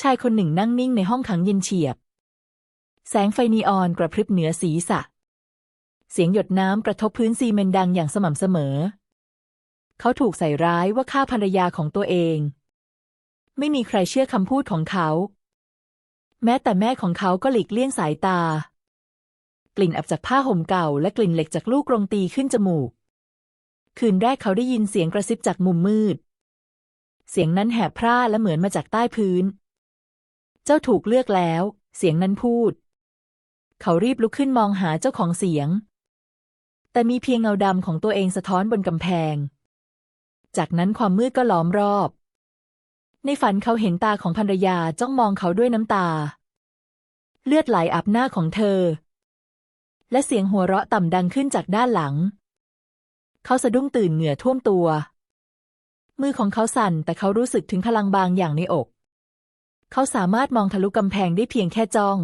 ชายคนหนึ่งนั่งนิ่งในห้องขังเย็นเฉียบ แสงไฟนีออนกระพริบเหนือศีรษะ เสียงหยดน้ำกระทบพื้นซีเมนต์ดังอย่างสม่ำเสมอ เขาถูกใส่ร้ายว่าฆ่าภรรยาของตัวเอง ไม่มีใครเชื่อคำพูดของเขา แม้แต่แม่ของเขาก็หลีกเลี่ยงสายตา กลิ่นอับจากผ้าห่มเก่า และกลิ่นเหล็กจากลูกกรงตีขึ้นจมูก คืนแรกเขาได้ยินเสียงกระซิบจากมุมมืด เสียงนั้นแหบพร่าและเหมือนมาจากใต้พื้น เจ้าถูกเลือกแล้ว เสียงนั้นพูด เขารีบลุกขึ้นมองหาเจ้าของเสียง แต่มีเพียงเงาดำของตัวเองสะท้อนบนกำแพง จากนั้นความมืดก็ล้อมรอบ ในฝันเขาเห็นตาของภรรยาจ้องมองเขาด้วยน้ำตา เลือดไหลอาบหน้าของเธอ และเสียงหัวเราะต่ำดังขึ้นจากด้านหลัง เขาสะดุ้งตื่นเหงื่อท่วมตัว มือของเขาสั่นแต่เขารู้สึกถึงพลังบางอย่างในอก เขาสามารถมองทะลุกำแพงได้เพียงแค่จ้อง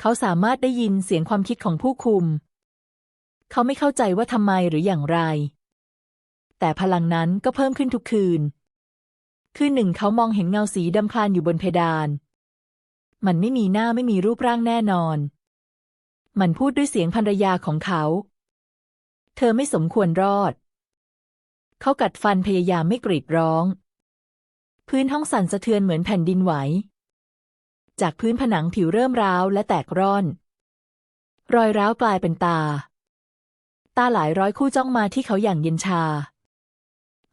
เขาสามารถได้ยินเสียงความคิดของผู้คุม เขาไม่เข้าใจว่าทำไมหรืออย่างไร แต่พลังนั้นก็เพิ่มขึ้นทุกคืน คืนหนึ่งเขามองเห็นเงาสีดำคลานอยู่บนเพดาน มันไม่มีหน้าไม่มีรูปร่างแน่นอน มันพูดด้วยเสียงภรรยาของเขา เธอไม่สมควรรอด เขากัดฟันพยายามไม่กรีดร้อง พื้นห้องสั่นสะเทือนเหมือนแผ่นดินไหว จากพื้นผนังผิวเริ่มร้าวและแตกร่อน รอยร้าวกลายเป็นตา ตาหลายร้อยคู่จ้องมาที่เขาอย่างเย็นชา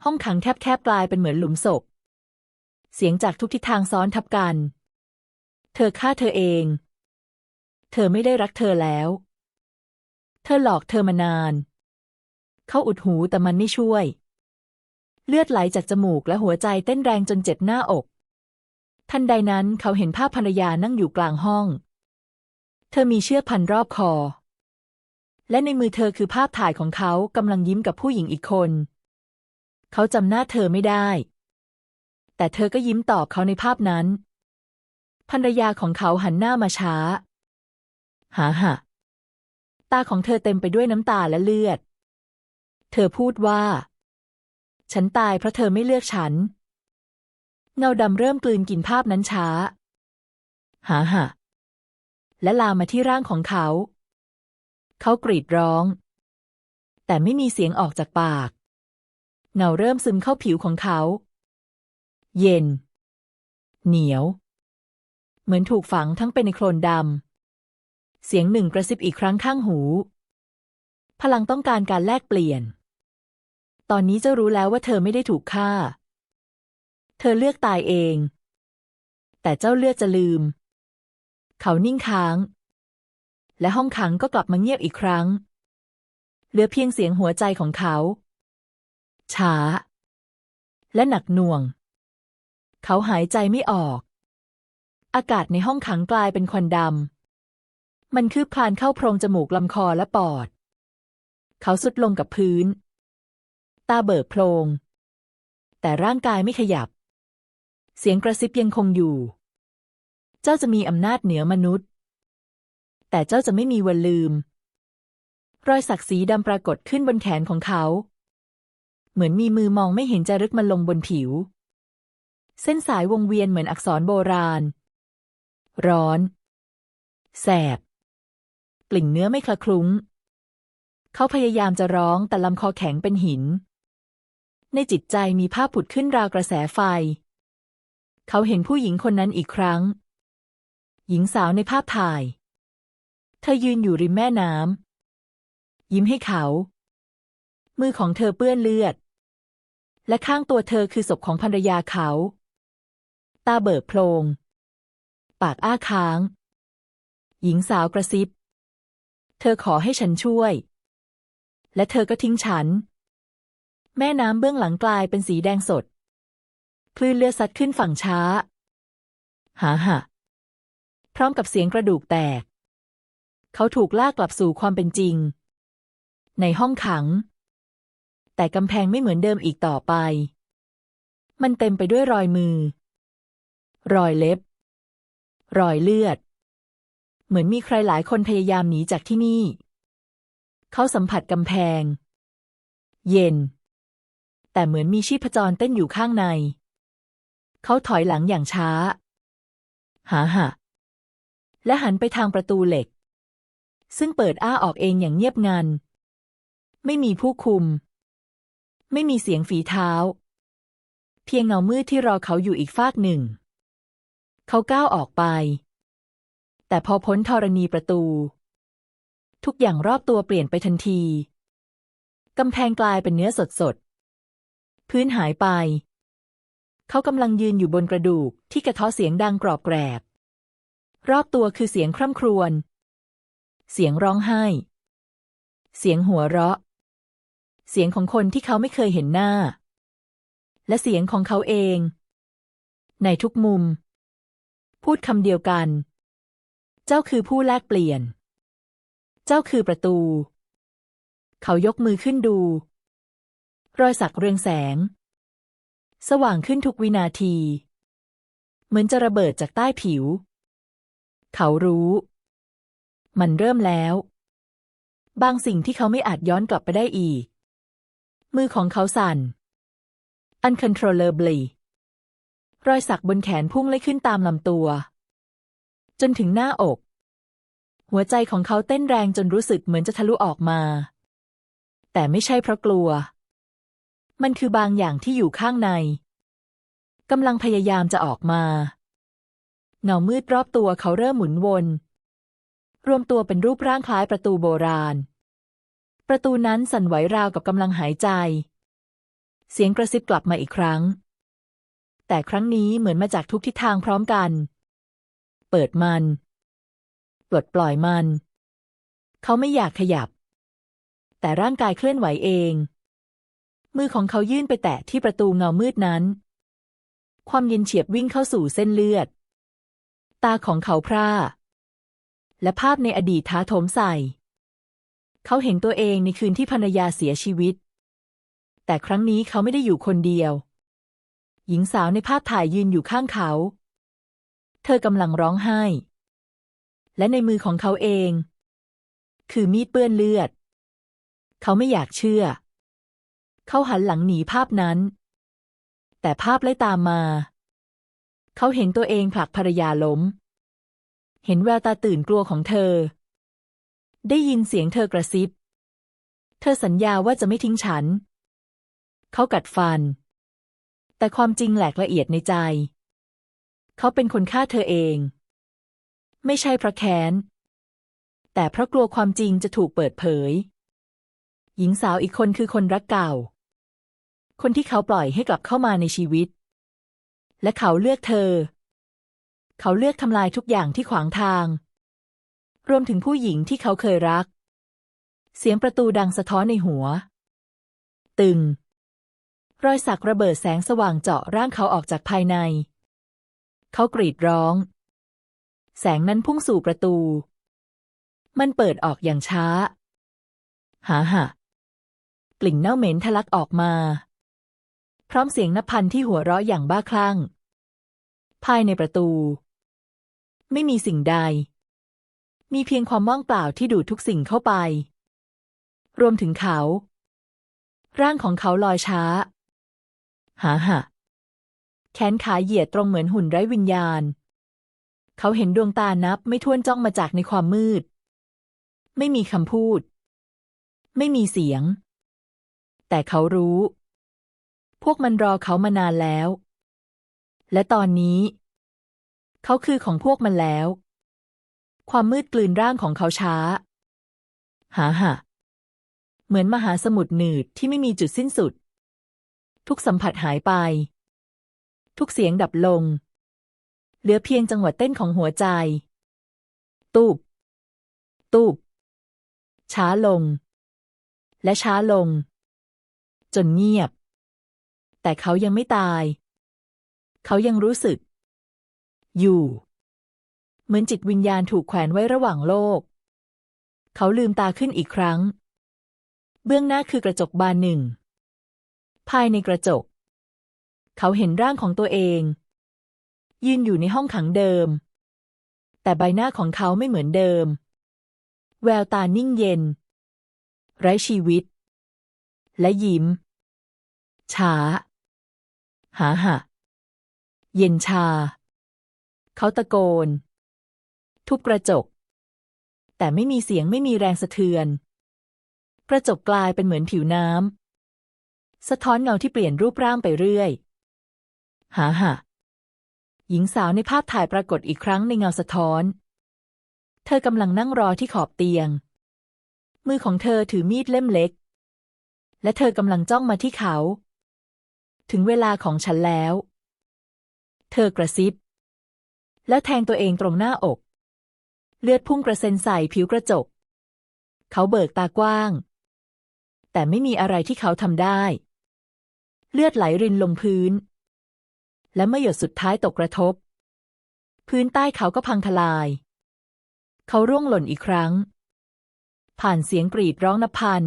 ห้องขังแคบๆกลายเป็นเหมือนหลุมศพ เสียงจากทุกทิศทางซ้อนทับกัน เธอฆ่าเธอเอง เธอไม่ได้รักเธอแล้ว เธอหลอกเธอมานาน เขาอุดหูแต่มันไม่ช่วย เลือดไหลจากจมูกและหัวใจเต้นแรงจนเจ็บหน้าอก ทันใดนั้นเขาเห็นภาพภรรยานั่งอยู่กลางห้อง เธอมีเชือกพันรอบคอ และในมือเธอคือภาพถ่ายของเขากำลังยิ้มกับผู้หญิงอีกคน เขาจำหน้าเธอไม่ได้ แต่เธอก็ยิ้มตอบเขาในภาพนั้น ภรรยาของเขาหันหน้ามาช้า หาหะตาของเธอเต็มไปด้วยน้ำตาและเลือด เธอพูดว่า ฉันตายเพราะเธอไม่เลือกฉัน เงาดำเริ่มกลืนกินภาพนั้นช้า หาหะและลามมาที่ร่างของเขา เขากรีดร้อง แต่ไม่มีเสียงออกจากปาก เงาเริ่มซึมเข้าผิวของเขา เย็น เหนียว เหมือนถูกฝังทั้งเป็นในโคลนดำ เสียงหนึ่งกระซิบอีกครั้งข้างหู พลังต้องการการแลกเปลี่ยน ตอนนี้เจ้ารู้แล้วว่าเธอไม่ได้ถูกฆ่า เธอเลือกตายเอง แต่เจ้าเลือกจะลืม เขานิ่งค้าง และห้องขังก็กลับมาเงียบอีกครั้ง เหลือเพียงเสียงหัวใจของเขา ช้า และหนักหน่วง เขาหายใจไม่ออก อากาศในห้องขังกลายเป็นควันดำ มันคืบคลานเข้าโพรงจมูกลำคอและปอด เขาสุดลงกับพื้น ตาเบิกโพลงแต่ร่างกายไม่ขยับ เสียงกระซิบยังคงอยู่ เจ้าจะมีอำนาจเหนือมนุษย์ แต่เจ้าจะไม่มีวันลืม รอยสักสีดำปรากฏขึ้นบนแขนของเขา เหมือนมีมือมองไม่เห็นจารึกมันลงบนผิว เส้นสายวงเวียนเหมือนอักษรโบราณ ร้อน แสบ กลิ่นเนื้อไม่คละคลุ้ง เขาพยายามจะร้องแต่ลำคอแข็งเป็นหิน ในจิตใจมีภาพผุดขึ้นราวกระแสไฟ เขาเห็นผู้หญิงคนนั้นอีกครั้ง หญิงสาวในภาพถ่าย เธอยืนอยู่ริมแม่น้ำยิ้มให้เขา มือของเธอเปื้อนเลือด และข้างตัวเธอคือศพของภรรยาเขา ตาเบิกโพลง ปากอ้าค้าง หญิงสาวกระซิบ เธอขอให้ฉันช่วย และเธอก็ทิ้งฉัน แม่น้ำเบื้องหลังกลายเป็นสีแดงสด คลื่นเลือดซัดขึ้นฝั่งช้า หาหะพร้อมกับเสียงกระดูกแตก เขาถูกลากกลับสู่ความเป็นจริง ในห้องขัง แต่กำแพงไม่เหมือนเดิมอีกต่อไป มันเต็มไปด้วยรอยมือ รอยเล็บ รอยเลือด เหมือนมีใครหลายคนพยายามหนีจากที่นี่ เขาสัมผัสกำแพง เย็น แต่เหมือนมีชีพจรเต้นอยู่ข้างใน เขาถอยหลังอย่างช้า หาหะและหันไปทางประตูเหล็ก ซึ่งเปิดอ้าออกเองอย่างเงียบงัน ไม่มีผู้คุม ไม่มีเสียงฝีเท้า เพียงเงามืดที่รอเขาอยู่อีกฟากหนึ่ง เขาก้าวออกไป แต่พอพ้นธรณีประตู ทุกอย่างรอบตัวเปลี่ยนไปทันที กำแพงกลายเป็นเนื้อสดๆ พื้นหายไป เขากำลังยืนอยู่บนกระดูกที่กระเทาะเสียงดังกรอบแกรบ รอบตัวคือเสียงคร่ำครวญ เสียงร้องไห้ เสียงหัวเราะ เสียงของคนที่เขาไม่เคยเห็นหน้า และเสียงของเขาเอง ในทุกมุม พูดคำเดียวกัน เจ้าคือผู้แลกเปลี่ยน เจ้าคือประตู เขายกมือขึ้นดู รอยสักเรืองแสง สว่างขึ้นทุกวินาที เหมือนจะระเบิดจากใต้ผิว เขารู้ มันเริ่มแล้ว บางสิ่งที่เขาไม่อาจย้อนกลับไปได้อีก มือของเขาสั่น uncontrollably รอยสักบนแขนพุ่งเลยขึ้นตามลำตัว จนถึงหน้าอก หัวใจของเขาเต้นแรงจนรู้สึกเหมือนจะทะลุออกมา แต่ไม่ใช่เพราะกลัว มันคือบางอย่างที่อยู่ข้างในกำลังพยายามจะออกมา เงามืดรอบตัวเขาเริ่มหมุนวน รวมตัวเป็นรูปร่างคล้ายประตูโบราณ ประตูนั้นสั่นไหวราวกับกำลังหายใจ เสียงกระซิบกลับมาอีกครั้ง แต่ครั้งนี้เหมือนมาจากทุกทิศทางพร้อมกัน เปิดมันปลดปล่อยมัน เขาไม่อยากขยับ แต่ร่างกายเคลื่อนไหวเอง มือของเขายื่นไปแตะที่ประตูเงามืดนั้น ความเย็นเฉียบวิ่งเข้าสู่เส้นเลือด ตาของเขาพร่า และภาพในอดีตท้าโถมใส่ เขาเห็นตัวเองในคืนที่ภรรยาเสียชีวิต แต่ครั้งนี้เขาไม่ได้อยู่คนเดียว หญิงสาวในภาพถ่ายยืนอยู่ข้างเขา เธอกำลังร้องไห้ และในมือของเขาเอง คือมีดเปื้อนเลือด เขาไม่อยากเชื่อ เขาหันหลังหนีภาพนั้น แต่ภาพไล่ตามมา เขาเห็นตัวเองผลักภรรยาล้ม เห็นแววตาตื่นกลัวของเธอ ได้ยินเสียงเธอกระซิบ เธอสัญญาว่าจะไม่ทิ้งฉัน เขากัดฟัน แต่ความจริงแหลกละเอียดในใจ เขาเป็นคนฆ่าเธอเอง ไม่ใช่เพราะแค้น แต่เพราะกลัวความจริงจะถูกเปิดเผยหญิงสาวอีกคนคือคนรักเก่า คนที่เขาปล่อยให้กลับเข้ามาในชีวิต และเขาเลือกเธอ เขาเลือกทำลายทุกอย่างที่ขวางทาง รวมถึงผู้หญิงที่เขาเคยรัก เสียงประตูดังสะท้อนในหัว ตึง รอยสักระเบิดแสงสว่างเจาะร่างเขาออกจากภายใน เขากรีดร้อง แสงนั้นพุ่งสู่ประตู มันเปิดออกอย่างช้า หาหะกลิ่นเน่าเหม็นทะลักออกมา พร้อมเสียงนพันที่หัวเราะอย่างบ้าคลั่ง ภายในประตู ไม่มีสิ่งใด มีเพียงความว่างเปล่าที่ดูดทุกสิ่งเข้าไป รวมถึงเขา ร่างของเขาลอยช้า หาหะแขนขาเหยียดตรงเหมือนหุ่นไร้วิญญาณ เขาเห็นดวงตานับไม่ถ้วนจ้องมาจากในความมืด ไม่มีคำพูด ไม่มีเสียง แต่เขารู้ พวกมันรอเขามานานแล้ว และตอนนี้ เขาคือของพวกมันแล้ว ความมืดกลืนร่างของเขาช้า หาหะเหมือนมหาสมุทรหนืดที่ไม่มีจุดสิ้นสุด ทุกสัมผัสหายไป ทุกเสียงดับลง เหลือเพียงจังหวะเต้นของหัวใจ ตูบ ตูบ ช้าลง และช้าลง จนเงียบ แต่เขายังไม่ตาย เขายังรู้สึก อยู่ เหมือนจิตวิญญาณถูกแขวนไว้ระหว่างโลก เขาลืมตาขึ้นอีกครั้ง เบื้องหน้าคือกระจกบานหนึ่ง ภายในกระจก เขาเห็นร่างของตัวเอง ยืนอยู่ในห้องขังเดิม แต่ใบหน้าของเขาไม่เหมือนเดิม แววตานิ่งเย็น ไร้ชีวิต และยิ้มช้า หาหะ เย็นชา เขาตะโกน ทุบกระจก แต่ไม่มีเสียงไม่มีแรงสะเทือน กระจกกลายเป็นเหมือนผิวน้ำสะท้อนเงาที่เปลี่ยนรูปร่างไปเรื่อย หาหะ หญิงสาวในภาพถ่ายปรากฏอีกครั้งในเงาสะท้อน เธอกำลังนั่งรอที่ขอบเตียง มือของเธอถือมีดเล่มเล็กและเธอกำลังจ้องมาที่เขา ถึงเวลาของฉันแล้ว เธอกระซิบ แล้วแทงตัวเองตรงหน้าอก เลือดพุ่งกระเซ็นใส่ผิวกระจก เขาเบิกตากว้าง แต่ไม่มีอะไรที่เขาทำได้ เลือดไหลรินลงพื้น และเมื่อหยดสุดท้ายตกกระทบ พื้นใต้เขาก็พังทลาย เขาร่วงหล่นอีกครั้ง ผ่านเสียงกรีดร้องนับพัน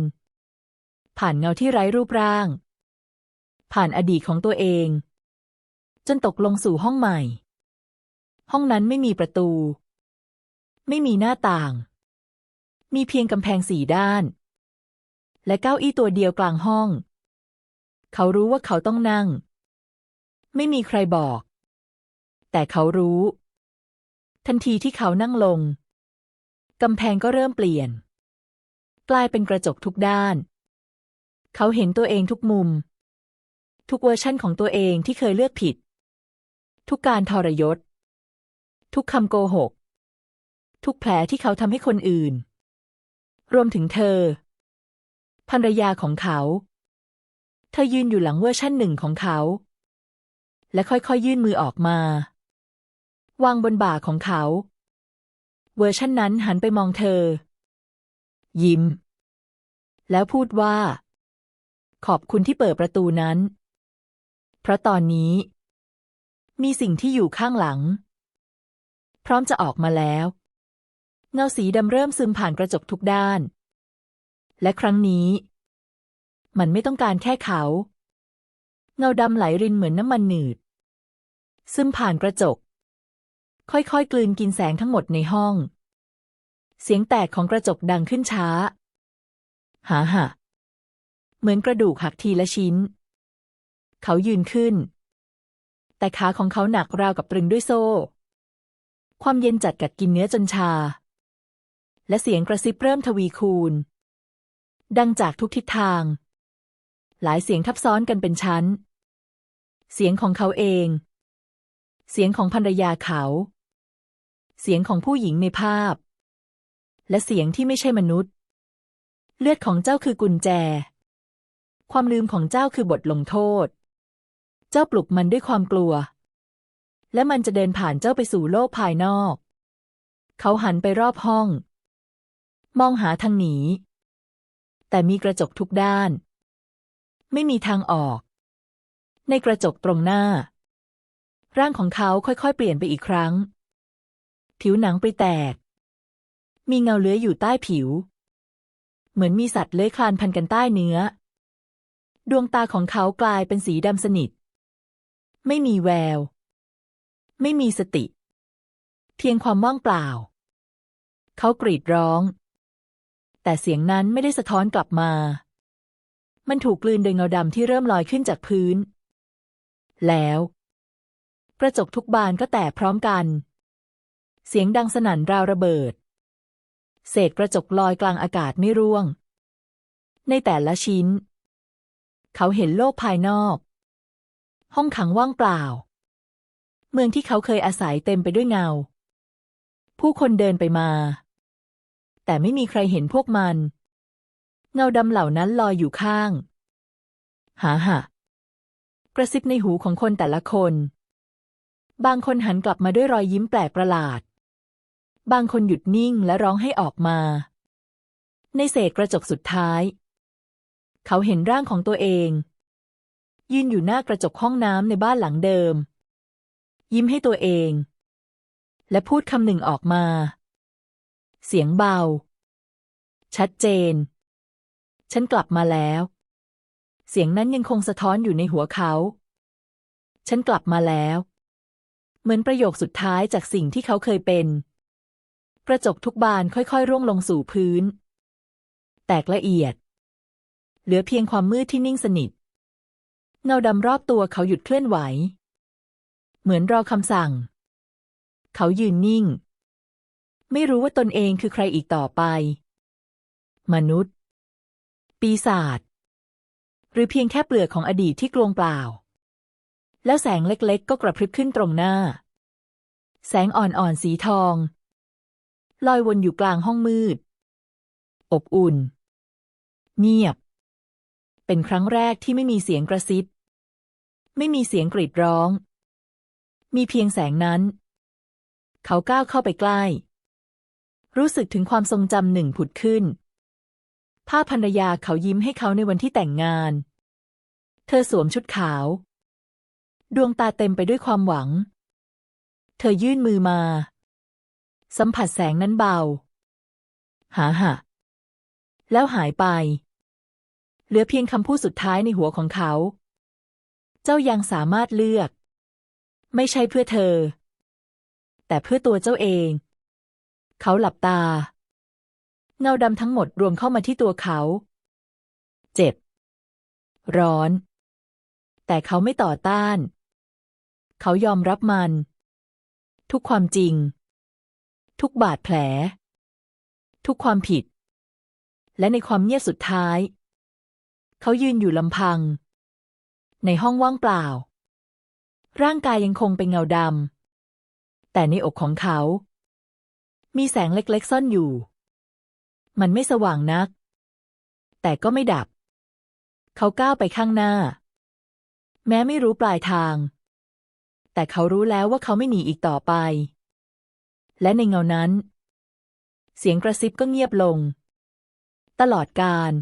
ผ่านเงาที่ไร้รูปร่าง ผ่านอดีตของตัวเอง จนตกลงสู่ห้องใหม่ ห้องนั้นไม่มีประตู ไม่มีหน้าต่าง มีเพียงกำแพงสี่ด้าน และเก้าอี้ตัวเดียวกลางห้อง เขารู้ว่าเขาต้องนั่ง ไม่มีใครบอก แต่เขารู้ ทันทีที่เขานั่งลงกำแพงก็เริ่มเปลี่ยน กลายเป็นกระจกทุกด้าน เขาเห็นตัวเองทุกมุม ทุกเวอร์ชั่นของตัวเองที่เคยเลือกผิด ทุกการทรยศ ทุกคำโกหก ทุกแผลที่เขาทำให้คนอื่น รวมถึงเธอ ภรรยาของเขา เธอยืนอยู่หลังเวอร์ชั่นหนึ่งของเขา และค่อยๆยยื่นมือออกมา วางบนบ่าของเขา เวอร์ชั่นนั้นหันไปมองเธอ ยิ้ม แล้วพูดว่าขอบคุณที่เปิดประตูนั้น เพราะตอนนี้ มีสิ่งที่อยู่ข้างหลัง พร้อมจะออกมาแล้ว เงาสีดำเริ่มซึมผ่านกระจกทุกด้าน และครั้งนี้ มันไม่ต้องการแค่เขา เงาดำไหลรินเหมือนน้ำมันหนืด ซึมผ่านกระจก ค่อยๆ กลืนกินแสงทั้งหมดในห้อง เสียงแตกของกระจกดังขึ้นช้าหาหะเหมือนกระดูกหักทีละชิ้น เขายืนขึ้น แต่ขาของเขาหนักราวกับตรึงด้วยโซ่ ความเย็นจัดกัดกินเนื้อจนชา และเสียงกระซิบเริ่มทวีคูณ ดังจากทุกทิศทาง หลายเสียงทับซ้อนกันเป็นชั้น เสียงของเขาเอง เสียงของภรรยาเขา เสียงของผู้หญิงในภาพ และเสียงที่ไม่ใช่มนุษย์ เลือดของเจ้าคือกุญแจความลืมของเจ้าคือบทลงโทษ เจ้าปลุกมันด้วยความกลัว และมันจะเดินผ่านเจ้าไปสู่โลกภายนอก เขาหันไปรอบห้อง มองหาทางหนี แต่มีกระจกทุกด้าน ไม่มีทางออก ในกระจกตรงหน้า ร่างของเขาค่อยๆ เปลี่ยนไปอีกครั้ง ผิวหนังไปแตก มีเงาเลื้อยอยู่ใต้ผิว เหมือนมีสัตว์เลื้อยคลานพันกันใต้เนื้อดวงตาของเขากลายเป็นสีดำสนิท ไม่มีแวว ไม่มีสติ เพียงความว่างเปล่า เขากรีดร้อง แต่เสียงนั้นไม่ได้สะท้อนกลับมา มันถูกกลืนโดยเงาดำที่เริ่มลอยขึ้นจากพื้น แล้ว กระจกทุกบานก็แตกพร้อมกัน เสียงดังสนั่นราวระเบิด เศษกระจกลอยกลางอากาศไม่ร่วง ในแต่ละชิ้น เขาเห็นโลกภายนอก ห้องขังว่างเปล่า เมืองที่เขาเคยอาศัยเต็มไปด้วยเงา ผู้คนเดินไปมา แต่ไม่มีใครเห็นพวกมัน เงาดำเหล่านั้นลอยอยู่ข้าง หาหะกระซิบในหูของคนแต่ละคน บางคนหันกลับมาด้วยรอยยิ้มแปลกประหลาด บางคนหยุดนิ่งและร้องให้ออกมา ในเศษกระจกสุดท้าย เขาเห็นร่างของตัวเอง ยืนอยู่หน้ากระจกห้องน้ำในบ้านหลังเดิม ยิ้มให้ตัวเอง และพูดคำหนึ่งออกมา เสียงเบา ชัดเจน ฉันกลับมาแล้ว เสียงนั้นยังคงสะท้อนอยู่ในหัวเขา ฉันกลับมาแล้ว เหมือนประโยคสุดท้ายจากสิ่งที่เขาเคยเป็น กระจกทุกบานค่อยๆ ร่วงลงสู่พื้น แตกละเอียด เหลือเพียงความมืดที่นิ่งสนิท เงาดำรอบตัวเขาหยุดเคลื่อนไหว เหมือนรอคำสั่ง เขายืนนิ่ง ไม่รู้ว่าตนเองคือใครอีกต่อไป มนุษย์ ปีศาจหรือเพียงแค่เปลือกของอดีตที่กลวงเปล่า แล้วแสงเล็กๆ ก็กระพริบขึ้นตรงหน้า แสงอ่อนๆสีทอง ลอยวนอยู่กลางห้องมืด อบอุ่น เงียบ เป็นครั้งแรกที่ไม่มีเสียงกระซิบ ไม่มีเสียงกรีดร้อง มีเพียงแสงนั้น เขาก้าวเข้าไปใกล้ รู้สึกถึงความทรงจำหนึ่งผุดขึ้นภาพภรรยาเขายิ้มให้เขาในวันที่แต่งงาน เธอสวมชุดขาว ดวงตาเต็มไปด้วยความหวัง เธอยื่นมือมา สัมผัสแสงนั้นเบา หาหะ แล้วหายไป เหลือเพียงคำพูดสุดท้ายในหัวของเขา เจ้ายังสามารถเลือก ไม่ใช่เพื่อเธอ แต่เพื่อตัวเจ้าเอง เขาหลับตา เงาดำทั้งหมดรวมเข้ามาที่ตัวเขา เจ็บ ร้อน แต่เขาไม่ต่อต้าน เขายอมรับมัน ทุกความจริง ทุกบาดแผล ทุกความผิด และในความเงียบสุดท้าย เขายืนอยู่ลำพัง ในห้องว่างเปล่า ร่างกายยังคงเป็นเงาดำแต่ในอกของเขา มีแสงเล็กๆซ่อนอยู่ มันไม่สว่างนัก แต่ก็ไม่ดับ เขาก้าวไปข้างหน้า แม้ไม่รู้ปลายทาง แต่เขารู้แล้วว่าเขาไม่หนีอีกต่อไป และในเงานั้น เสียงกระซิบก็เงียบลง ตลอดการ